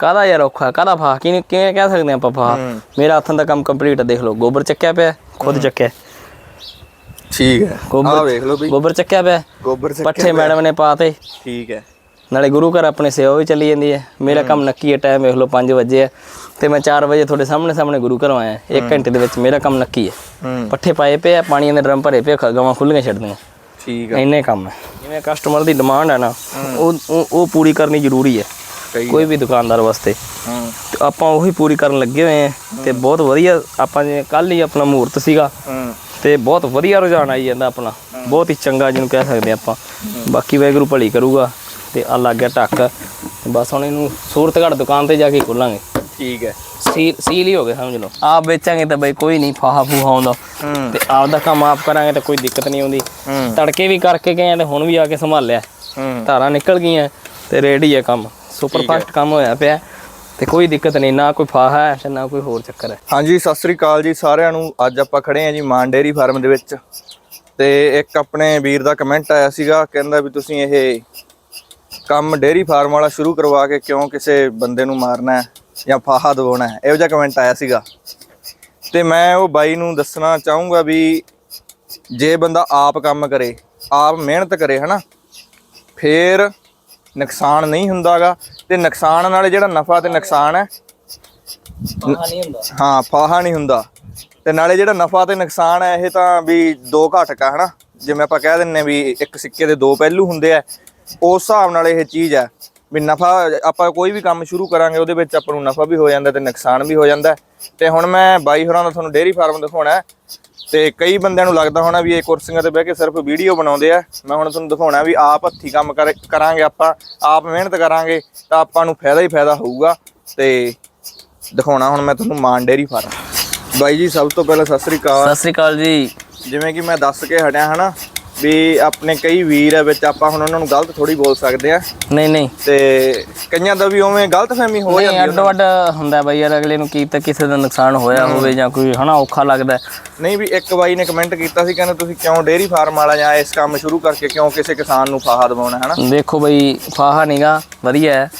ਕਾਹਦਾ ਯਾਰ ਔਖਾ ਕਾਹਦਾ ਫਾਹ? ਕਿਵੇਂ ਕਿਵੇਂ ਕਹਿ ਸਕਦੇ ਆਪਾਂ ਫਾਹ? ਮੇਰਾ ਹੱਥਾਂ ਦਾ ਕੰਮ ਕੰਪਲੀਟ ਦੇਖ ਲਓ। ਗੋਬਰ ਚੱਕਿਆ ਪਿਆ ਖੁਦ ਚੱਕਿਆ ਠੀਕ ਹੈ। ਗੋਬਰ- ਆਹ ਵੇਖ ਲਓ ਵੀ। ਗੋਬਰ ਚੱਕਿਆ ਪਿਆ ਗੋਬਰ ਸੇ ਪੱਠੇ ਮੈਡਮ ਨੇ ਪਾਤੇ ਠੀਕ ਹੈ। ਨਾਲੇ ਗੁਰੂ ਘਰ ਆਪਣੇ ਸੇਵਾ ਵੀ ਚੱਲੀ ਜਾਂਦੀ ਹੈ। ਮੇਰਾ ਕੰਮ ਨੱਕੀ ਹੈ ਟਾਈਮ ਵੇਖ ਲਓ 5 ਵਜੇ ਹੈ ਤੇ ਮੈਂ 4 ਵਜੇ ਤੁਹਾਡੇ ਸਾਹਮਣੇ ਸਾਹਮਣੇ ਗੁਰੂ ਘਰੋਂ ਆਇਆ। 1 ਘੰਟੇ ਦੇ ਵਿੱਚ ਮੇਰਾ ਕੰਮ ਨੱਕੀ ਹੈ। ਪੱਠੇ ਪਾਏ ਪਏ ਆ ਪਾਣੀਆਂ ਦੇ ਡਰਮ ਭਰੇ ਪਏ ਆ, ਗਾਵਾਂ ਖੁੱਲੀਆਂ ਛੱਡਦੀਆਂ ਠੀਕ ਹੈ। ਇੰਨੇ ਕੰਮ ਹੈ। ਜਿਵੇਂ ਕਸਟਮਰ ਦੀ ਡਿਮਾਂਡ ਹੈ ਨਾ ਉਹ- ਉਹ ਪੂਰੀ ਕਰਨੀ ਜ਼ਰੂਰੀ ਹੈ। ਸਹੀ ਕੋਈ ਵੀ ਦੁਕਾਨਦਾਰ ਵਾਸਤੇ। ਹੂੰ। ਤੇ ਆਪਾਂ ਉਹੀ ਪੂਰੀ ਕਰਨ ਲੱਗੇ ਹੋਏ ਆ ਤੇ ਬਹੁਤ ਵਧੀਆ ਆਪਾਂ ਜਿਵੇਂ ਕੱਲ ਹੀ ਆਪਣਾ ਮਹੂਰਤ ਸੀਗਾ ਹੂੰ। ਤੇ ਬਹੁਤ ਵਧੀਆ ਰੁਝਾਨ ਆਈ ਜਾਂਦਾ ਆਪਣਾ। ਬਹੁਤ ਹੀ ਚੰਗਾ ਜਿਹਨੂੰ ਕਹਿ ਸਕਦੇ ਆਪਾਂ। ਬਾਕੀ ਵਾਹਿਗੁਰੂ ਭਲੀ ਕਰੂਗਾ ਤੇ ਆ ਲੱਗ ਗਿਆ ਢੱਕ। ਬਸ ਹੁਣ ਇਹਨੂੰ ਸੂਰਤਗੜ ਦੁਕਾਨ ਤੇ ਜਾ ਕੇ ਖੋਲਾਂਗੇ। ਠੀਕ ਹੈ। ਸੀਲ ਸੀਲ ਹੀ ਹੋ ਗਿਆ ਸਮਝ ਲਓ। ਆਪ ਵੇਚਾਂਗੇ ਤਾਂ ਬਈ ਕੋਈ ਨਹੀਂ ਫਾਹਾ ਫੂਹਾ ਆਉਂਦਾ ਤੇ ਆਪ ਦਾ ਕੰਮ ਆਪ ਕਰਾਂਗੇ ਤਾਂ ਕੋਈ ਦਿੱਕਤ ਨਹੀਂ ਆਉਂਦੀ। ਤੜਕੇ ਵੀ ਕਰਕੇ ਗਏ ਆ ਤੇ ਹੁਣ ਵੀ ਆ ਕੇ ਸੰਭਾਲਿਆ। ਧਾਰਾਂ ਨਿਕਲ ਗਈਆਂ ਤੇ ਰੈਡੀ ਹੈ ਕੰਮ। ਸੁਪਰ ਫਾਸਟ ਕੰਮ ਹੋਇਆ ਪਿਆ ਤੇ ਕੋਈ ਦਿੱਕਤ ਨਹੀਂ ਨਾ ਕੋਈ ਫਾਹਾ ਹੈ ਤੇ ਨਾ ਕੋਈ ਹੋਰ ਚੱਕਰ ਹੈ। ਹਾਂਜੀ ਸਤਿ ਸ੍ਰੀ ਅਕਾਲ ਜੀ ਸਾਰਿਆਂ ਨੂੰ। ਅੱਜ ਆਪਾਂ ਖੜੇ ਆਂ ਜੀ ਮਾਨ ਡੇਰੀ ਫਾਰਮ ਦੇ ਵਿੱਚ ਤੇ ਇੱਕ ਆਪਣੇ ਵੀਰ ਦਾ ਕਮੈਂਟ ਆਇਆ ਸੀਗਾ ਕਹਿੰਦਾ ਵੀ ਤੁਸੀਂ ਇਹ ਕੰਮ ਡੇਰੀ ਫਾਰਮ ਵਾਲਾ ਸ਼ੁਰੂ ਕਰਵਾ ਕੇ ਕਿਉਂ ਕਿਸੇ ਬੰਦੇ ਨੂੰ ਮਾਰਨਾ ਹੈ ਜਾਂ ਫਾਹਾ ਦਵਾਉਣਾ ਹੈ? ਇਹੋ ਜਿਹਾ ਕਮੈਂਟ ਆਇਆ ਸੀਗਾ। ਤੇ ਮੈਂ ਉਹ ਬਾਈ ਨੂੰ ਦੱਸਣਾ ਚਾਹੂੰਗਾ ਵੀ ਜੇ ਬੰਦਾ ਆਪ ਕੰਮ ਕਰੇ ਆਪ ਮਿਹਨਤ ਕਰੇ ਹਨਾ ਫੇਰ ਨੁਕਸਾਨ ਨਹੀਂ ਹੁੰਦਾਗਾ ਤੇ ਨੁਕਸਾਨ ਨਾਲ ਜਿਹੜਾ ਨਫਾ ਤੇ ਨੁਕਸਾਨ ਹੈ ਹਾਂ ਫਾਹਾ ਨਹੀਂ ਹੁੰਦਾ। ਤੇ ਨਾਲੇ ਜਿਹੜਾ ਨਫਾ ਤੇ ਨੁਕਸਾਨ ਹੈ ਇਹ ਤਾਂ ਵੀ ਦੋ ਘਾਟਕਾ ਹਨਾ? ਜਿਵੇਂ ਆਪਾਂ ਕਹਿ ਦਿੰਨੇ ਵੀ ਇੱਕ ਸਿੱਕੇ ਦੇ ਦੋ ਪਹਿਲੂ ਹੁੰਦੇ ਆ ਉਸ ਹਿਸਾਬ ਨਾਲ ਇਹ ਚੀਜ਼ ਹੈ ਵੀ ਨਫਾ ਆਪਾਂ ਕੋਈ ਵੀ ਕੰਮ ਸ਼ੁਰੂ ਕਰਾਂਗੇ ਉਹਦੇ ਵਿੱਚ ਆਪਾਂ ਨੂੰ ਨਫਾ ਵੀ ਹੋ ਜਾਂਦਾ ਤੇ ਨੁਕਸਾਨ ਵੀ ਹੋ ਜਾਂਦਾ। ਤੇ ਹੁਣ ਮੈਂ ਬਾਈ ਹੋਰਾਂ ਦਾ ਤੁਹਾਨੂੰ ਡੇਅਰੀ ਫਾਰਮ ਦਿਖਾਉਣਾ ਤੇ ਕਈ ਬੰਦਿਆਂ ਨੂੰ ਲੱਗਦਾ ਹੋਣਾ ਵੀ ਇਹ ਕੁਰਸੀਆਂ ਤੇ ਬਹਿ ਕੇ ਸਿਰਫ ਵੀਡੀਓ ਬਣਾਉਂਦੇ ਆ। ਮੈਂ ਹੁਣ ਤੁਹਾਨੂੰ ਦਿਖਾਉਣਾ ਵੀ ਆਪ ਹੱਥੀ ਕੰਮ ਕਰ- ਕਰਾਂਗੇ ਆਪਾਂ ਆਪ ਮਿਹਨਤ ਕਰਾਂਗੇ ਤਾਂ ਆਪਾਂ ਨੂੰ ਫਾਇਦਾ ਹੀ ਫਾਇਦਾ ਹੋਊਗਾ। ਤੇ ਦਿਖਾਉਣਾ ਹੁਣ ਮੈਂ ਤੁਹਾਨੂੰ ਮਾਨ ਡੇਰੀ ਫਾਰਮ। ਬਾਈ ਜੀ ਸਭ ਤੋਂ ਪਹਿਲਾਂ ਸਤਿ ਸ੍ਰੀ ਅਕਾਲ। ਸਤਿ ਸ੍ਰੀ ਅਕਾਲ ਜੀ। ਜਿਵੇਂ ਕਿ ਮੈਂ ਦੱਸ ਕੇ ਹਟਿਆ ਹਨਾ? ਵੀ ਆਪਣੇ ਕਈ ਵੀਰ ਆ ਵਿੱਚ ਆਪਾਂ ਹੁਣ ਉਹਨਾਂ ਨੂੰ ਗਲਤ ਥੋੜੀ ਬੋਲ ਸਕਦੇ ਆ। ਨਹੀਂ ਨਹੀਂ। ਤੇ ਕਈਆਂ ਦਾ ਵੀ ਉਵੇਂ ਗਲਤਫਹਿਮੀ ਹੋ ਜਾਂਦੀ ਆ। ਅੱਡੋ ਅੱਡ ਹੁੰਦਾ ਬਈ ਯਾਰ ਅਗਲੇ ਨੂੰ ਕੀ ਤਾਂ ਕਿਸੇ ਦਾ ਨੁਕਸਾਨ ਹੋਇਆ ਹੋਵੇ ਜਾਂ ਕੋਈ ਹਨਾ ਔਖਾ ਲੱਗਦਾ। ਹੈ। ਨਹੀਂ ਵੀ ਇੱਕ ਬਾਈ ਨੇ ਕਮੈਂਟ ਕੀਤਾ ਸੀ ਕਹਿੰਦੇ ਤੁਸੀਂ ਕਿਉਂ ਡੇਅਰੀ ਫਾਰਮ ਵਾਲਾ ਜਾਂ ਇਸ ਕੰਮ ਸ਼ੁਰੂ ਕਰਕੇ ਕਿਉਂ ਕਿਸੇ ਕਿਸਾਨ ਨੂੰ ਫਾਹਾ ਦਵਾਉਣਾ ਹਨਾ? ਦੇਖੋ ਬਈ ਫਾਹਾ ਨੀਗਾ ਵਧੀਆ ਹੈ।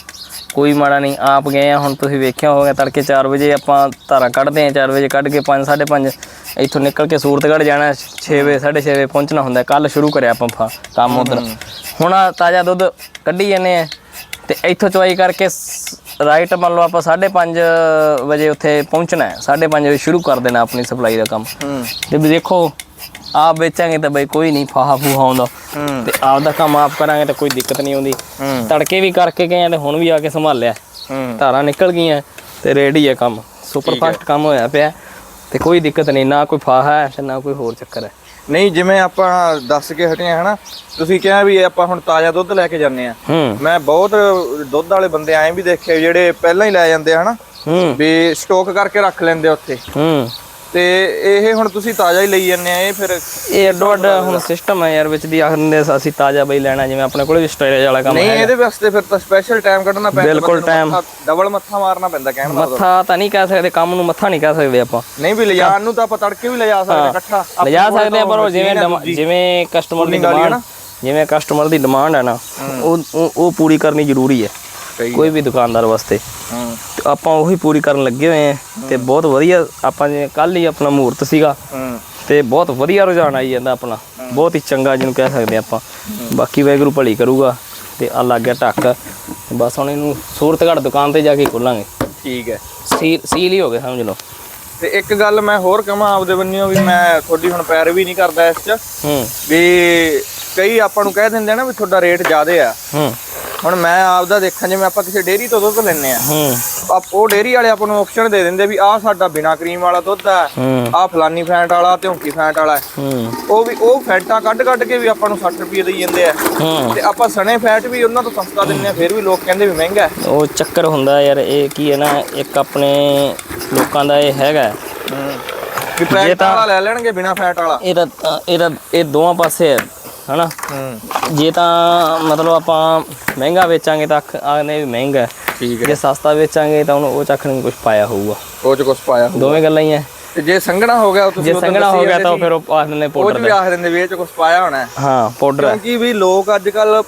ਕੋਈ ਮਾੜਾ ਨਹੀਂ ਆਪ ਗਏ ਆ ਹੁਣ ਤੁਸੀਂ ਵੇਖਿਆ ਹੋਵੇਗਾ ਤੜਕੇ 4 ਵਜੇ ਆਪਾਂ ਧਾਰਾਂ ਕੱਢਦੇ ਆ 4 ਵਜੇ ਕੱਢ ਕੇ 5 5:30 ਇੱਥੋਂ ਨਿਕਲ ਕੇ ਸੂਰਤਗੜ੍ਹ ਜਾਣਾ 6 ਵਜੇ 6:30 ਵਜੇ ਪਹੁੰਚਣਾ ਹੁੰਦਾ ਕੱਲ ਸ਼ੁਰੂ ਕਰਿਆ ਆਪਾਂ ਫਾ- ਕੰਮ ਉਧਰ। ਹੁਣ ਤਾਜ਼ਾ ਦੁੱਧ ਕੱਢੀ ਜਾਂਦੇ ਆ ਤੇ ਇੱਥੋਂ ਚਵਾਈ ਕਰਕੇ ਰਾਈਟ ਮੰਨ ਲਓ ਆਪਾਂ 5:30 ਵਜੇ ਉੱਥੇ ਪਹੁੰਚਣਾ ਹੈ 5:30 ਵਜੇ ਸ਼ੁਰੂ ਕਰ ਦੇਣਾ ਆਪਣੀ ਸਪਲਾਈ ਦਾ ਕੰਮ। ਤੇ ਵੀ ਦੇਖੋ ਆਪ ਵੇਚਾਂਗੇ ਤਾਂ ਬਈ ਕੋਈ ਨਹੀਂ ਫਾਹਾ ਫੂਹਾ ਆਉਂਦਾ। ਤੇ ਆਪ ਦਾ ਕੰਮ ਆਪ ਕਰਾਂਗੇ ਤਾਂ ਕੋਈ ਦਿੱਕਤ ਨਹੀਂ ਆਉਂਦੀ। ਤੜਕੇ ਵੀ ਕਰਕੇ ਗਏ ਆ ਤੇ ਹੁਣ ਵੀ ਆ ਕੇ ਸੰਭਾਲਿਆ। ਧਾਰਾਂ ਨਿਕਲ ਗਈਆਂ ਤੇ ਰੈਡੀ ਹੈ ਕੰਮ। ਸੁਪਰ ਫਾਸਟ ਕੰਮ ਹੋਇਆ ਪਿਆ। ਤੇ ਕੋਈ ਦਿੱਕਤ ਨਹੀਂ ਨਾ ਕੋਈ ਫਾਹਾ ਹੈ ਤੇ ਨਾ ਕੋਈ ਹੋਰ ਚੱਕਰ ਹੈ। ਨਹੀਂ ਜਿਵੇਂ ਆਪਾਂ ਦੱਸ ਕੇ ਹਟੇ ਆ ਹਨਾ? ਤੁਸੀਂ ਕਿਹਾ ਵੀ ਆਪਾਂ ਹੁਣ ਤਾਜ਼ਾ ਦੁੱਧ ਲੈ ਕੇ ਜਾਂਦੇ ਆ। ਮੈਂ ਬਹੁਤ ਦੁੱਧ ਵਾਲੇ ਬੰਦੇ ਐਂ ਵੀ ਦੇਖੇ ਜਿਹੜੇ ਪਹਿਲਾਂ ਹੀ ਲੈ ਜਾਂਦੇ ਆ ਹਨਾ? ਵੀ ਸਟਾਕ ਕਰਕੇ ਰੱਖ ਲੈਂਦੇ ਉੱਥੇ। ਹੂੰ। ਤੇ ਇਹ ਹੁਣ ਤੁਸੀਂ ਤਾਜ਼ਾ ਹੀ ਲਈ ਜਾਂਦੇ ਆ ਇਹ ਫਿਰ ਇਹ ਅੱਡੋ ਅੱਡ ਹੁਣ ਸਿਸਟਮ ਹੈ ਯਾਰ ਵਿੱਚ ਦੀ ਆਖਦੇ ਅਸੀਂ ਤਾਜ਼ਾ ਬਈ ਲੈਣਾ ਜਿਵੇਂ ਆਪਣੇ ਕੋਲ ਵੀ ਸਟੋਰੇਜ ਵਾਲਾ ਕੰਮ ਨਹੀਂ ਹੈ ਇਹਦੇ ਵਾਸਤੇ ਫਿਰ ਤਾਂ ਸਪੈਸ਼ਲ ਟਾਈਮ ਕੱਢਣਾ ਪੈਂਦਾ ਬਿਲਕੁਲ time। ਡਬਲ ਮੱਥਾ ਮਾਰਨਾ ਪੈਂਦਾ ਕਹਿਣ ਦਾ ਮੱਥਾ ਤਾਂ ਨਹੀਂ ਕਹਿ ਸਕਦੇ ਕੰਮ ਨੂੰ ਮੱਥਾ ਨਹੀਂ ਕਹਿ ਸਕਦੇ ਆਪਾਂ। ਨਹੀਂ ਵੀ ਲਿਜਾਣ ਨੂੰ ਤਾਂ ਆਪਾਂ ਤੜਕੇ ਵੀ ਲਿਜਾ ਸਕਦੇ ਇਕੱਠਾ। ਲਿਜਾ ਸਕਦੇ ਆ ਪਰ ਉਹ ਜਿਵੇਂ। ਜਿਵੇਂ ਕਸਟਮਰ ਦੀ ਡਿਮਾਂਡ ਜਿਵੇਂ ਕਸਟਮਰ ਦੀ ਡਿਮਾਂਡ ਹੈ ਨਾ ਉਹ ਉਹ- ਪੂਰੀ ਕਰਨੀ ਜ਼ਰੂਰੀ ਹੈ। ਕੋਈ ਵੀ ਦੁਕਾਨਦਾਰ ਵਾਸਤੇ। ਆਪਾਂ ਉਹੀ ਪੂਰੀ ਕਰਨ ਲੱਗੇ ਹੋਏ ਆ ਤੇ ਬਹੁਤ ਵਧੀਆ ਆਪਾਂ ਜਿਵੇਂ ਕੱਲ ਹੀ ਆਪਣਾ ਮਹੂਰਤ ਸੀਗਾ ਤੇ ਬਹੁਤ ਵਧੀਆ ਰੁਝਾਨ ਆਈ ਜਾਂਦਾ ਆਪਣਾ ਬਹੁਤ ਹੀ ਚੰਗਾ ਜਿਹਨੂੰ ਕਹਿ ਸਕਦੇ ਆਪਾਂ। ਬਾਕੀ ਵਾਹਿਗੁਰੂ ਭਲੀ ਕਰੂਗਾ ਤੇ ਆ ਲੱਗ ਗਿਆ ਢੱਕ। ਬਸ ਹੁਣ ਇਹਨੂੰ ਸੂਰਤਗੜ ਦੁਕਾਨ ਤੇ ਜਾ ਕੇ ਖੋਲਾਂਗੇ। ਠੀਕ ਹੈ। ਸੀਲ ਸੀਲ ਹੀ ਹੋ ਗਿਆ ਸਮਝ ਲਓ। ਤੇ ਇੱਕ ਗੱਲ ਮੈਂ ਹੋਰ ਕਹਾਂ ਆਪਦੇ ਬੰਨਿਓ ਵੀ ਮੈਂ ਤੁਹਾਡੀ ਹੁਣ ਪੈਰ ਵੀ ਨਹੀਂ ਕਰਦਾ ਇਸ 'ਚ। ਹੂੰ ਵੀ ਕਈ ਆਪਾਂ ਨੂੰ ਕਹਿ ਦਿੰਦੇ ਆ ਨਾ ਵੀ ਤੁਹਾਡਾ ਰੇਟ ਜ਼ਿਆਦੇ ਆ। ਹੂੰ ਹੁਣ ਮੈਂ ਆਪਦਾ ਦੇਖਾਂ ਜਿਵੇਂ ਆਪਾਂ ਕਿਸੇ ਡੇਅਰੀ ਤੋਂ ਦੁੱਧ ਲੈਨੇ ਆ ਹੂੰ। ਆਪ ਉਹ ਡੇਅਰੀ ਵਾਲੇ ਆਪਾਂ ਨੂੰ ਆਪਸ਼ਨ ਦੇ ਦਿੰਦੇ ਵੀ ਆਹ ਸਾਡਾ ਬਿਨਾ ਕਰੀਮ ਵਾਲਾ ਦੁੱਧ ਆ ਆਹ ਫਲਾਨੀ ਫੈਂਟ ਵਾਲਾ ਤੇ ਉਂਕੀ ਫੈਂਟ ਵਾਲਾ ਉਹ ਵੀ ਉਹ ਫੈਂਟਾਂ ਕੱਢ ਕੱਢ ਕੇ ਵੀ ਆਪਾਂ ਨੂੰ 60 ਰੁਪਏ ਦੇਈ ਜਾਂਦੇ ਆ। ਤੇ ਆਪਾਂ ਸਣੇ ਫੈਟ ਵੀ ਉਹਨਾਂ ਤੋਂ ਸਸਤਾ ਦਿੰਨੇ ਆ ਫਿਰ ਵੀ ਲੋਕ ਕਹਿੰਦੇ ਵੀ ਮਹਿੰਗਾ ਉਹ ਚੱਕਰ ਹੁੰਦਾ ਯਾਰ ਇਹ ਕੀ ਹੈ ਨਾ ਇੱਕ ਆਪਣੇ ਲੋਕਾਂ ਦਾ ਇਹ ਹੈਗਾ ਵੀ ਪੈਕਟ ਵਾਲਾ ਲੈ ਲੈਣਗੇ ਬਿਨਾ ਫੈਟ ਵਾਲਾ। ਇਹਦਾ ਤਾਂ- ਇਹਦਾ ਇਹ ਦੋਵਾਂ ਪਾਸੇ ਹੈ। ਹਨਾ? ਹੂੰ। ਜੇ ਤਾਂ ਮਤਲਬ ਆਪਾਂ ਮਹਿੰਗਾ ਵੇਚਾਂਗੇ ਤਾਂ ਆਖ- ਆਖਦੇ ਵੀ ਮਹਿੰਗਾ ਹੈ। ਠੀਕ ਜੇ ਸਸਤਾ ਵੇਚਾਂਗੇ ਤਾਂ ਉਹਨੂੰ ਉਹ ਚੱਕਣ ਕੁਝ ਪਾਇਆ ਹੋਊਗਾ। ਉਹ ਚ ਕੁਛ ਪਾਇਆ ਹੋਊ। ਦੋਵੇਂ ਗੱਲਾਂ ਹੀ ਐ ਤੇ ਜੇ ਸੰਘਣਾ ਹੋ ਗਿਆ ਉਹ ਤੁਸੀਂ ਜੇ ਉਹ ਸੰਘਣਾ ਹੋ ਦੱਸੀ ਗਿਆ ਤਾਂ ਜਾਂਦੇ ਫਿਰ ਉਹ ਆਖ ਦਿੰਦੇ ਉਹ ਪਾਊਡਰ ਚ ਵੀ ਦਾ ਆਖ ਦਿੰਦੇ ਵੀ ਇਹ ਚ ਕੁਛ ਪਾਇਆ ਹੋਣਾ ਹੈ। ਹਾਂ ਪਾਊਡਰ ਹੈ। ਕਿਉਂਕਿ ਵੀ ਲੋਕ ਅੱਜ ਕੱਲ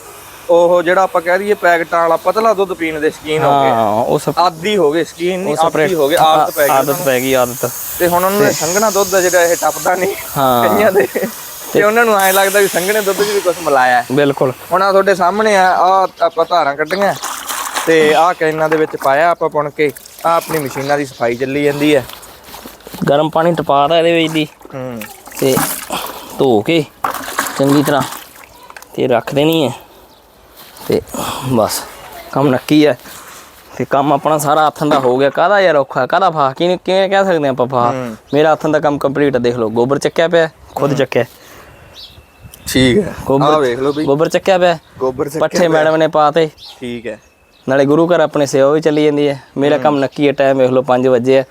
ਉਹ ਜਿਹੜਾ ਆਪਾਂ ਕਹਿ ਦਈਏ ਪੈਕਟਾਂ ਵਾਲਾ ਪਤਲਾ ਦੁੱਧ ਪੀਣ ਦੇ ਸ਼ਕੀਨ ਹੋ ਗਏ। ਹਾਂ ਉਹ ਸਭ ਆਦੀ ਹੋ ਗਏ ਸ਼ਕੀਨ ਨਹੀਂ ਆਦੀ ਹੋ ਗਏ ਆਦਤ ਪੈ ਗਈ ਆਦਤ ਪੈ ਗਈ ਆਦਤ। ਤੇ ਹੁਣ ਉਹਨਾਂ ਨੇ ਸੰਘਣਾ ਦੁੱਧ ਆ ਜਿਹੜਾ ਇਹ ਟੱਪਦਾ ਨਹੀਂ ਹਾਂ। ਕਈਆਂ ਦੇ। ਤੇ ਉਹਨਾਂ ਨੂੰ ਐਂ ਲੱਗਦਾ ਵੀ ਸੰਘਣੇ ਦੁੱਧ 'ਚ ਵੀ ਕੁਝ ਮਿਲਾਇਆ ਹੈ। ਬਿਲਕੁਲ। ਹੁਣ ਆ ਤੁਹਾਡੇ ਸਾਹਮਣੇ ਆ ਆ ਆਪਾਂ ਧਾਰਾਂ ਕੱਢੀਆਂ। ਤੇ ਆਹ ਕੈਨਾਂ ਦੇ ਵਿੱਚ ਪਾਇਆ ਆਪਾਂ ਪੁਣ ਕੇ ਆ ਆਪਣੀ ਮਸ਼ੀਨਾਂ ਦੀ ਸਫ਼ਾਈ ਚੱਲੀ ਜਾਂਦੀ ਹੈ। ਗਰਮ ਪਾਣੀ ਟਪਾਦਾ ਇਹਦੇ ਵਿੱਚ ਦੀ। ਹੂੰ। ਤੇ ਧੋ ਕੇ ਚੰਗੀ ਤਰ੍ਹਾਂ ਤੇ ਰੱਖ ਦੇਣੀ ਹੈ। ਤੇ ਬਸ ਕੰਮ ਨੱਕੀ ਹੈ। ਤੇ ਕੰਮ ਆਪਣਾ ਸਾਰਾ ਹੱਥਾਂ ਦਾ ਹੋ ਗਿਆ। ਕਾਹਦਾ ਯਾਰ ਔਖਾ ਕਾਹਦਾ ਫਾ ਕਿਵੇਂ ਕਹਿ ਸਕਦੇ ਆਪਾਂ ਫਾ ਮੇਰਾ ਹੱਥਾਂ ਦਾ ਕੰਮ ਕੰਪਲੀਟ ਦੇਖ ਲਓ ਗੋਬਰ ਚੱਕਿਆ ਪਿਆ ਖੁਦ ਚੱਕਿਆ। ਠੀਕ ਹੈ। ਗੋਬਰ- ਆਹ ਵੇਖ ਲਓ ਵੀ ਗੋਬਰ ਚੱਕਿਆ ਪਿਆ ਗੋਬਰ ਸੇ ਪੱਠੇ ਮੈਡਮ ਨੇ ਪਾਤੇ ਠੀਕ ਹੈ। ਨਾਲੇ ਗੁਰੂ ਘਰ ਆਪਣੇ ਸੇਵਾ ਵੀ ਚੱਲੀ ਜਾਂਦੀ ਹੈ। ਮੇਰਾ ਕੰਮ ਨੱਕੀ ਹੈ ਟਾਈਮ ਵੇਖ ਲਓ 5 ਵਜੇ ਹੈ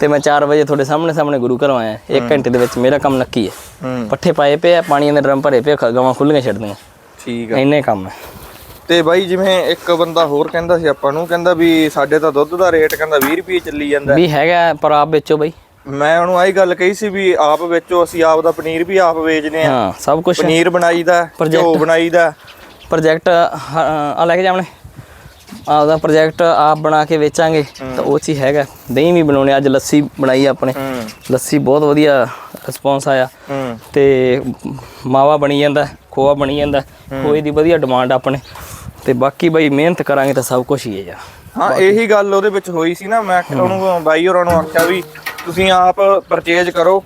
ਤੇ ਮੈਂ 4 ਵਜੇ ਤੁਹਾਡੇ ਸਾਹਮਣੇ ਸਾਹਮਣੇ ਗੁਰੂ ਘਰੋਂ ਆਇਆ। 1 ਘੰਟੇ ਦੇ ਵਿੱਚ ਮੇਰਾ ਕੰਮ ਨੱਕੀ ਹੈ। ਹੂੰ। ਪੱਠੇ ਪਾਏ ਪਏ ਆ ਪਾਣੀ ਦੇ ਡਰਮ ਭਰੇ ਪਏ ਆ, ਗਾਵਾਂ ਖੁੱਲੀਆਂ ਛੱਡਦੀਆਂ ਠੀਕ ਹੈ ਇੰਨੇ ਕੰਮ ਹੈ। ਤੇ ਬਾਈ ਜਿਵੇਂ ਇੱਕ ਬੰਦਾ ਹੋਰ ਕਹਿੰਦਾ ਸੀ ਆਪਾਂ ਨੂੰ ਕਹਿੰਦਾ ਵੀ ਸਾਡੇ ਤਾਂ ਦੁੱਧ ਦਾ ਰੇਟ ਕਹਿੰਦਾ 20 ਰੁਪਏ ਚੱਲੀ ਜਾਂਦਾ। ਵੀ ਹੈਗਾ ਪਰ ਆਪ ਵੇਚੋ ਬਈ। ਮੈਂ ਉਹਨੂੰ ਆਹੀ ਗੱਲ ਕਹੀ ਸੀ ਵੀ ਆਪ ਵਿੱਚੋਂ ਅਸੀਂ ਆਪ ਦਾ ਪਨੀਰ ਵੀ ਆਪ ਵੇਚਦੇ ਆ ਹਾਂ ਸਭ ਕੁਝ ਪਨੀਰ ਬਣਾਈਦਾ ਘਿਓ ਬਣਾਈਦਾ। ਪ੍ਰੋਜੈਕਟ ਆ ਲੈ ਕੇ ਜਾਵਣੇ। ਆਪਦਾ ਪ੍ਰੋਜੈਕਟ ਆਪ ਬਣਾ ਕੇ ਵੇਚਾਂਗੇ ਤਾਂ ਉਹ ਚੀਜ਼ ਹੈਗਾ। ਦਹੀਂ ਵੀ ਬਣਾਉਣੇ ਅੱਜ ਲੱਸੀ ਬਣਾਈ ਆਪਣੇ। ਲੱਸੀ ਬਹੁਤ ਵਧੀਆ ਰਿਸਪੌਂਸ ਆਇਆ। ਤੇ ਮਾਵਾ ਬਣੀ ਜਾਂਦਾ ਖੋਆ ਬਣੀ ਜਾਂਦਾ। ਖੋਏ ਦੀ ਵਧੀਆ ਡਿਮਾਂਡ ਆਪਣੇ। ਤੇ ਬਾਕੀ ਬਈ ਮਿਹਨਤ ਕਰਾਂਗੇ ਤਾਂ ਸਭ ਕੁਝ ਹੀ ਹੈ ਯਾਰ। ਹਾਂ ਇਹੀ ਗੱਲ ਉਹਦੇ ਵਿੱਚ ਹੋਈ ਸੀ ਨਾ। ਮੈਂ ਉਹਨੂੰ ਬਾਈ ਹੋਰਾਂ ਨੂੰ ਆਖਿਆ ਵੀ ਤੁਸੀਂ ਆਪ ਪਰਚੇਜ ਕਰੋ।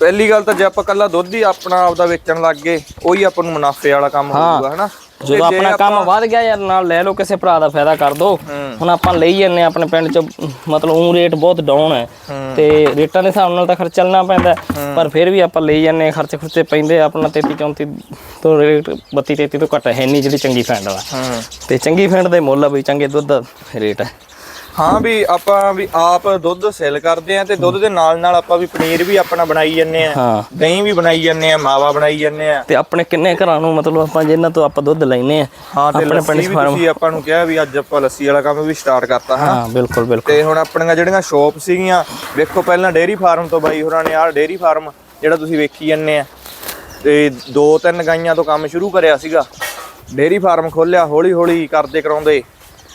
ਪਹਿਲੀ ਗੱਲ ਤਾਂ ਜੇ ਆਪਾਂ ਕੱਲਾ ਦੁੱਧ ਹੀ ਆਪਣਾ ਆਪਦਾ ਵੇਚਣ ਲੱਗ ਗਏ ਉਹੀ ਆਪਾਂ ਨੂੰ ਮੁਨਾਫੇ ਵਾਲਾ ਕੰਮ ਹੋਊਗਾ ਹਨਾ? ਜਦੋਂ ਜੇ ਆਪਣਾ ਕੰਮ ਵੱਧ ਗਿਆ ਯਾਰ ਨਾਲ ਲੈ ਲਓ ਕਿਸੇ ਭਰਾ ਦਾ ਫਾਇਦਾ ਕਰ ਦੋ। ਹੁਣ ਆਪਾਂ ਲਈ ਜੰਨੇ ਆਪਣੇ ਪਿੰਡ ਚ ਮਤਲਬ ਉਹ ਰੇਟ ਬਹੁਤ ਡਾਊਨ ਹੈ। ਤੇ ਰੇਟਾਂ ਦੇ ਹਿਸਾਬ ਨਾਲ ਤਾਂ ਖਰਚ ਚੱਲਣਾ ਪੈਂਦਾ। ਪਰ ਫਿਰ ਵੀ ਆਪਾਂ ਲਈ ਜੰਨੇ ਖਰਚ ਖੁਰਚੇ ਪੈਂਦੇ ਆਪਣਾ 33 34 ਤੋਂ ਰੇਟ 32 33 ਤੋਂ ਘੱਟ ਹੈ ਨਹੀਂ ਜਿਹੜੀ ਚੰਗੀ ਫੈਂਡ ਵਾਲਾ। ਤੇ ਚੰਗੀ ਫੈਂਡ ਦੇ ਮੁੱਲ ਆ ਬਈ ਚੰਗੇ ਦੁੱਧ ਦਾ ਰੇਟ ਹੈ। ਹਾਂ ਵੀ ਆਪਾਂ ਵੀ ਆਪ ਦੁੱਧ ਸੇਲ ਕਰਦੇ ਆ ਤੇ ਦੁੱਧ ਦੇ ਨਾਲ ਨਾਲ ਆਪਾਂ ਵੀ ਪਨੀਰ ਵੀ ਆਪਣਾ ਬਣਾਈ ਜੰਨੇ ਆ ਹਾਂ। ਦਹੀਂ ਵੀ ਬਣਾਈ ਜੰਨੇ ਆ ਮਾਵਾ ਬਣਾਈ ਜੰਨੇ ਆ ਤੇ ਆਪਣੇ ਕਿੰਨੇ ਘਰਾਂ ਨੂੰ ਮਤਲਬ ਆਪਾਂ ਜਿਨ੍ਹਾਂ ਤੋਂ ਆਪਾਂ ਦੁੱਧ ਲੈਨੇ ਆ ਹਾਂ ਤੇ ਆਪਣੇ ਲੱਸੀ ਵੀ ਤੁਸੀਂ ਆਪਾਂ ਨੂੰ ਕਿਹਾ ਵੀ ਅੱਜ ਆਪਾਂ ਲੱਸੀ ਵਾਲਾ ਕੰਮ ਵੀ ਸਟਾਰਟ ਕਰਤਾ ਹਨਾ? ਹਾਂ ਬਿਲਕੁਲ ਬਿਲਕੁਲ। ਤੇ ਹੁਣ ਆਪਣੀਆਂ ਜਿਹੜੀਆਂ ਸ਼ੋਪ ਸੀਗੀਆਂ ਵੇਖੋ ਪਹਿਲਾਂ ਡੇਅਰੀ ਫਾਰਮ ਤੋਂ ਬਾਈ ਹੋਰਾਂ ਨੇ ਆਹ ਡੇਅਰੀ ਫਾਰਮ ਜਿਹੜਾ ਤੁਸੀਂ ਵੇਖੀ ਜੰਨੇ ਆ ਤੇ ਦੋ ਤਿੰਨ ਗਾਈਆਂ ਤੋਂ ਕੰਮ ਸ਼ੁਰੂ ਕਰਿਆ ਸੀਗਾ। ਡੇਅਰੀ ਫਾਰਮ ਖੋਲਿਆ ਹੌਲੀ ਹੌਲੀ ਕਰਦੇ ਕਰਾਉਂਦੇ।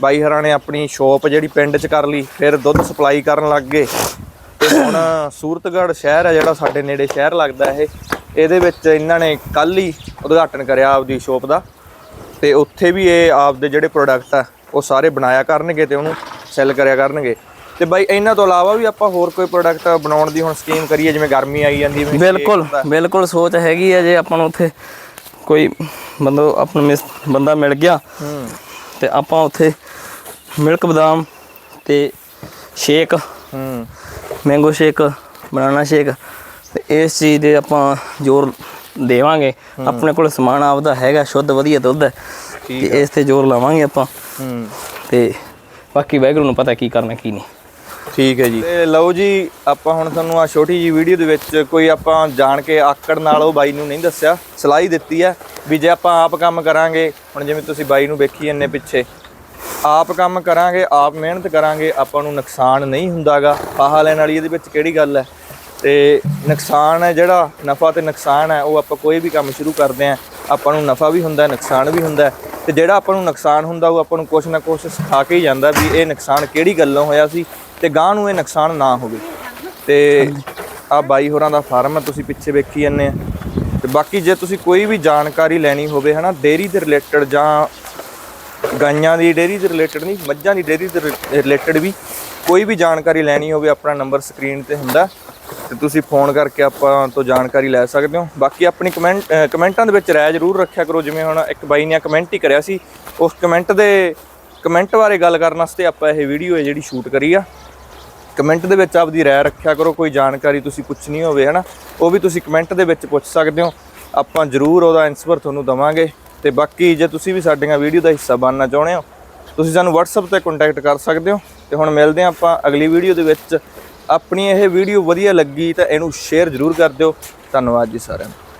ਬਾਈ ਹੋਰਾਂ ਨੇ ਆਪਣੀ ਸ਼ੋਪ ਜਿਹੜੀ ਪਿੰਡ 'ਚ ਕਰ ਲਈ ਫਿਰ ਦੁੱਧ ਸਪਲਾਈ ਕਰਨ ਲੱਗ ਗਏ। ਤੇ ਹੁਣ ਸੂਰਤਗੜ੍ਹ ਸ਼ਹਿਰ ਹੈ ਜਿਹੜਾ ਸਾਡੇ ਨੇੜੇ ਸ਼ਹਿਰ ਲੱਗਦਾ ਇਹ ਇਹਦੇ ਵਿੱਚ ਇਹਨਾਂ ਨੇ ਕੱਲ ਹੀ ਉਦਘਾਟਨ ਕਰਿਆ ਆਪਦੀ ਸ਼ੋਪ ਦਾ। ਤੇ ਉੱਥੇ ਵੀ ਇਹ ਆਪਦੇ ਜਿਹੜੇ ਪ੍ਰੋਡਕਟ ਆ ਉਹ ਸਾਰੇ ਬਣਾਇਆ ਕਰਨਗੇ ਤੇ ਉਹਨੂੰ ਸੈੱਲ ਕਰਿਆ ਕਰਨਗੇ। ਤੇ ਬਾਈ ਇਹਨਾਂ ਤੋਂ ਇਲਾਵਾ ਵੀ ਆਪਾਂ ਹੋਰ ਕੋਈ ਪ੍ਰੋਡਕਟ ਬਣਾਉਣ ਦੀ ਹੁਣ ਸਕੀਮ ਕਰੀਏ ਜਿਵੇਂ ਗਰਮੀ ਆਈ ਜਾਂਦੀ ਹੈ ਬਿਲਕੁਲ ਬਿਲਕੁਲ ਸੋਚ ਹੈਗੀ ਹੈ ਜੇ ਆਪਾਂ ਨੂੰ ਉੱਥੇ ਕੋਈ ਬੰਦਾ ਆਪਣਾ ਬੰਦਾ ਮਿਲ ਗਿਆ ਹੂੰ। ਤੇ ਆਪਾਂ ਉੱਥੇ ਮਿਲਕ ਬਦਾਮ ਤੇ ਸ਼ੇਕ ਹੂੰ। ਮੈਂਗੋ ਸ਼ੇਕ ਬਨਾਨਾ ਸ਼ੇਕ ਤੇ ਇਸ ਚੀਜ਼ ਦੇ ਆਪਾਂ ਜ਼ੋਰ ਦੇਵਾਂਗੇ। ਆਪਣੇ ਕੋਲ ਸਮਾਨ ਆਪਦਾ ਹੈਗਾ ਸ਼ੁੱਧ ਵਧੀਆ ਦੁੱਧ ਹੈ। ਤੇ ਇਸ ਤੇ ਜ਼ੋਰ ਲਾਵਾਂਗੇ ਆਪਾਂ। ਹੂੰ। ਤੇ ਬਾਕੀ ਵੈਗਰੂ ਨੂੰ ਪਤਾ ਕੀ ਕਰਨਾ ਕੀ ਨਹੀਂ। ਠੀਕ ਹੈ ਜੀ। ਤੇ ਲਓ ਜੀ, ਆਪਾਂ ਹੁਣ ਤੁਹਾਨੂੰ ਆ ਛੋਟੀ ਜੀ ਵੀਡੀਓ ਦੇ ਵਿੱਚ ਕੋਈ ਆਪਾਂ ਜਾਣ ਕੇ ਆਕੜ ਨਾਲ ਉਹ ਬਾਈ ਨੂੰ ਨਹੀਂ ਦੱਸਿਆ, ਸਲਾਹ ਹੀ ਦਿੱਤੀ ਹੈ ਵੀ ਜੇ ਆਪਾਂ ਆਪ ਕੰਮ ਕਰਾਂਗੇ, ਹੁਣ ਜਿਵੇਂ ਤੁਸੀਂ ਬਾਈ ਨੂੰ ਵੇਖੀ ਇੰਨੇ ਪਿੱਛੇ, ਆਪ ਕੰਮ ਕਰਾਂਗੇ, ਆਪ ਮਿਹਨਤ ਕਰਾਂਗੇ, ਆਪਾਂ ਨੂੰ ਨੁਕਸਾਨ ਨਹੀਂ ਹੁੰਦਾਗਾ। ਆਹ ਲੈਣ ਵਾਲੀ ਇਹਦੇ ਵਿੱਚ ਕਿਹੜੀ ਗੱਲ ਹੈ? ਤੇ ਨੁਕਸਾਨ ਹੈ ਜਿਹੜਾ, ਨਫਾ ਤੇ ਨੁਕਸਾਨ ਹੈ, ਉਹ ਆਪਾਂ ਕੋਈ ਵੀ ਕੰਮ ਸ਼ੁਰੂ ਕਰਦੇ ਆਂ ਆਪਾਂ ਨੂੰ ਨਫਾ ਵੀ ਹੁੰਦਾ, ਨੁਕਸਾਨ ਵੀ ਹੁੰਦਾ ਹੈ। ਤੇ ਜਿਹੜਾ ਆਪਾਂ ਨੂੰ ਨੁਕਸਾਨ ਹੁੰਦਾ, ਉਹ ਆਪਾਂ ਨੂੰ ਕੁਛ ਨਾ ਕੁਛ ਸਿਖਾ ਕੇ ਹੀ ਜਾਂਦਾ ਵੀ ਇਹ ਨੁਕਸਾਨ ਕਿਹੜੀ ਗੱਲੋਂ ਹੋਇਆ ਸੀ ਤੇ ਗਾਂ ਨੂੰ ਇਹ ਨੁਕਸਾਨ ਨਾ ਹੋਵੇ। ਤੇ ਆ ਬਾਈ ਹੋਰਾਂ ਦਾ ਫਾਰਮ ਹੈ, ਤੁਸੀਂ ਪਿੱਛੇ ਵੇਖੀ ਜਾਂਦੇ ਆ। ਤੇ ਬਾਕੀ ਜੇ ਤੁਸੀਂ ਕੋਈ ਵੀ ਜਾਣਕਾਰੀ ਲੈਣੀ ਹੋਵੇ, ਹਨਾ ਡੇਰੀ ਦੇ ਰਿਲੇਟਡ ਜਾਂ ਗਾਈਆਂ ਦੀ ਡੇਰੀ ਦੇ ਰਿਲੇਟਡ ਨਹੀਂ, ਮੱਝਾਂ ਦੀ ਡੇਰੀ ਦੇ ਰਿਲੇਟਡ ਵੀ ਕੋਈ ਵੀ ਜਾਣਕਾਰੀ ਲੈਣੀ ਹੋਵੇ, ਆਪਣਾ ਨੰਬਰ ਸਕਰੀਨ ਤੇ ਹੁੰਦਾ। ਤੇ ਤੁਸੀਂ ਫੋਨ ਕਰਕੇ ਆਪਾਂ ਤੋਂ ਜਾਣਕਾਰੀ ਲੈ ਸਕਦੇ ਹੋ। ਬਾਕੀ ਆਪਣੀ ਕਮੈਂਟ ਕਮੈਂਟਾਂ ਦੇ ਵਿੱਚ ਰਾਏ ਜ਼ਰੂਰ ਰੱਖਿਆ ਕਰੋ, ਜਿਵੇਂ ਹੁਣ ਇੱਕ ਬਾਈ ਨੇ ਕਮੈਂਟ ਹੀ ਕਰਿਆ ਸੀ। ਉਸ ਕਮੈਂਟ ਦੇ ਕਮੈਂਟ ਬਾਰੇ ਗੱਲ ਕਰਨ ਵਾਸਤੇ ਆਪਾਂ ਇਹ ਵੀਡੀਓ ਹੈ ਜਿਹੜੀ ਸ਼ੂਟ ਕਰੀ ਆ। ਕਮੈਂਟ ਦੇ ਵਿੱਚ ਆਪਦੀ ਰਾਏ ਰੱਖਿਆ ਕਰੋ, ਕੋਈ ਜਾਣਕਾਰੀ ਤੁਸੀਂ ਪੁੱਛਣੀ ਹੋਵੇ, ਹਨਾ? ਉਹ ਵੀ ਤੁਸੀਂ ਕਮੈਂਟ ਦੇ ਵਿੱਚ ਪੁੱਛ ਸਕਦੇ ਹੋ। ਆਪਾਂ ਜ਼ਰੂਰ ਉਹਦਾ ਆਨਸਰ ਤੁਹਾਨੂੰ ਦਵਾਂਗੇ। ਤੇ ਬਾਕੀ ਜੇ ਤੁਸੀਂ ਵੀ ਸਾਡੀਆਂ ਵੀਡੀਓ ਦਾ ਹਿੱਸਾ ਬਣਨਾ ਚਾਹੁੰਦੇ ਹੋ, ਤੁਸੀਂ ਸਾਨੂੰ WhatsApp ਤੇ ਕੰਟੈਕਟ ਕਰ ਸਕਦੇ ਹੋ। ਤੇ ਹੁਣ ਮਿਲਦੇ ਹਾਂ ਆਪਾਂ ਅਗਲੀ ਵੀਡੀਓ ਦੇ ਵਿੱਚ। ਆਪਣੀ ਇਹ ਵੀਡੀਓ ਵਧੀਆ ਲੱਗੀ ਤਾਂ ਇਹਨੂੰ ਸ਼ੇਅਰ ਜ਼ਰੂਰ ਕਰ ਦਿਓ। ਧੰਨਵਾਦ ਜੀ ਸਾਰਿਆਂ ਨੂੰ